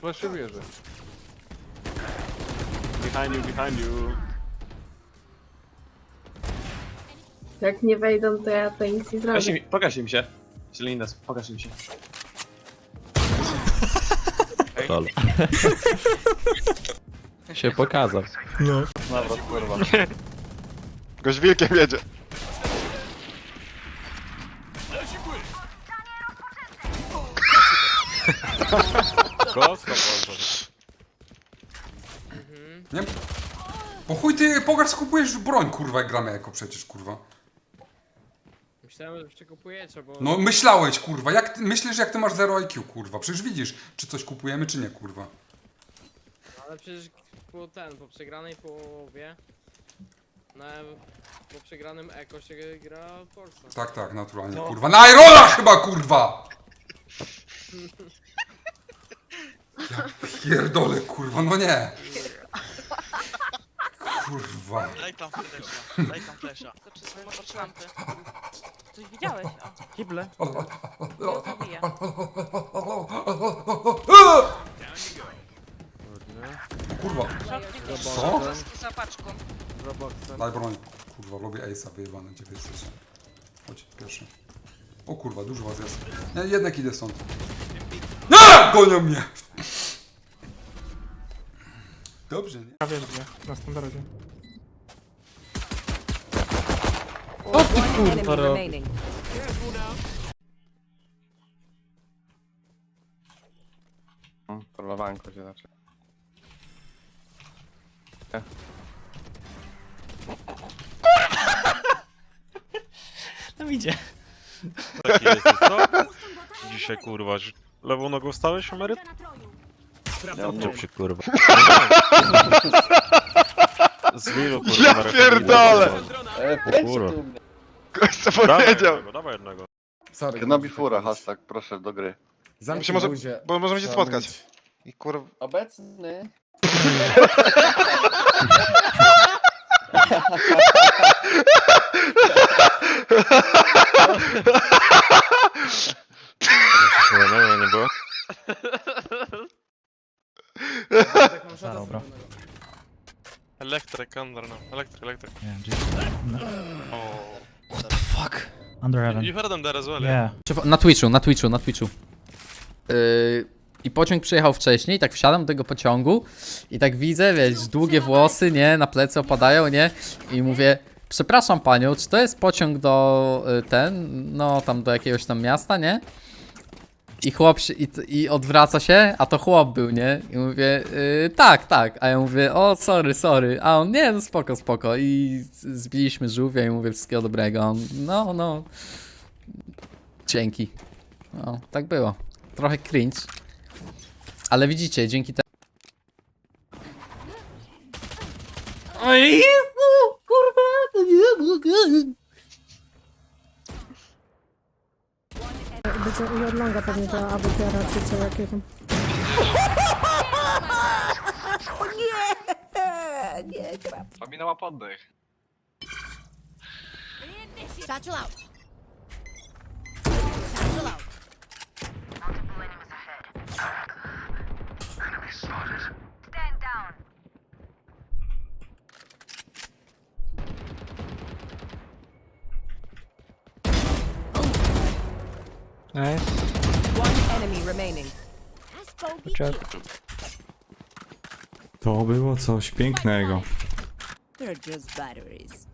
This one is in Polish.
Flash wieży. Behind you, behind you. Jak nie wejdą, to ja to nic nie Pokaż zrobię. im, pokaż im się. Lindas, pokaż im się. Lol. się pokazał. Dobra, kurwa. Gość wilkiem jedzie. Prosto, prosto. Nie? Po chuj ty, Pogar, skupujesz broń, kurwa, jak gramy jako przecież, kurwa. Myślałem, że jeszcze kupujecie, bo... No myślałeś, kurwa, jak ty, myślisz, jak ty masz 0 IQ, kurwa. Przecież widzisz, czy coś kupujemy, czy nie, kurwa. Ale przecież po ten, po przegranej połowie... Na, po przegranym eko się gra Forza. Tak, tak, naturalnie, kurwa. Na Irola chyba, kurwa! Ja pierdolę, kurwa, no nie. Kurwa. Daj tam flesza, daj tam flesza. To czy są motor lampy? Coś widziałeś? O, Kible. ja zabiję. Kurwa, Short co? za paczką. Za boksem. Daj broń. Kurwa, lubię Ace'a wyjebane, gdzie wy jesteście. Chodź, pierwszy. O kurwa, dużo was jest. Nie, jednak idę stąd. No! Gonią mnie! Dobrze, nie? Na standardzie. One enemy remaining. Trollowanko się zaczyna. Taki jesteś, co? Dzisiaj kurwa, że lewą nogą stałeś, emeryt? Odczep się kurwa. Z Wilu kurwa. Ja na rekomendacji. pierdolę! Kurwa. Gość co Dawaj powiedział. jednego, dawaj jednego. Kenobi fura, hashtag, proszę do gry. Zamknij się może- buzię. Bo możemy się Trzeba spotkać. mówić. I kurwa... Obecny. Nie, nie, nie było. Dobra. Elektryk, under, no. Elektryk, elektryk. Under heaven. You heard them there as well, Yeah. Na Twitchu, na Twitchu, na Twitchu. Yy, I pociąg przyjechał wcześniej, tak wsiadam do tego pociągu i tak widzę, wiesz, długie włosy, nie, na plecy opadają, nie, i mówię, przepraszam panią, czy to jest pociąg do y, ten, no tam do jakiegoś tam miasta, nie? I chłop się, i, i odwraca się, a to chłop był, nie? I mówię, y, tak, tak, a ja mówię, o sorry, sorry, a on, nie, no spoko, spoko i zbiliśmy żółwia i mówię, wszystkiego dobrego, on, no, no, dzięki. No, tak było. Trochę cringe. Ale widzicie, dzięki temu. Oj, no, kurwa, to nie mogę. I od longa pewnie to abukiera czy co jakiego. Pominęła poddech. Satchel out. Satchel out. One enemy remaining. To było coś pięknego. They're just batteries.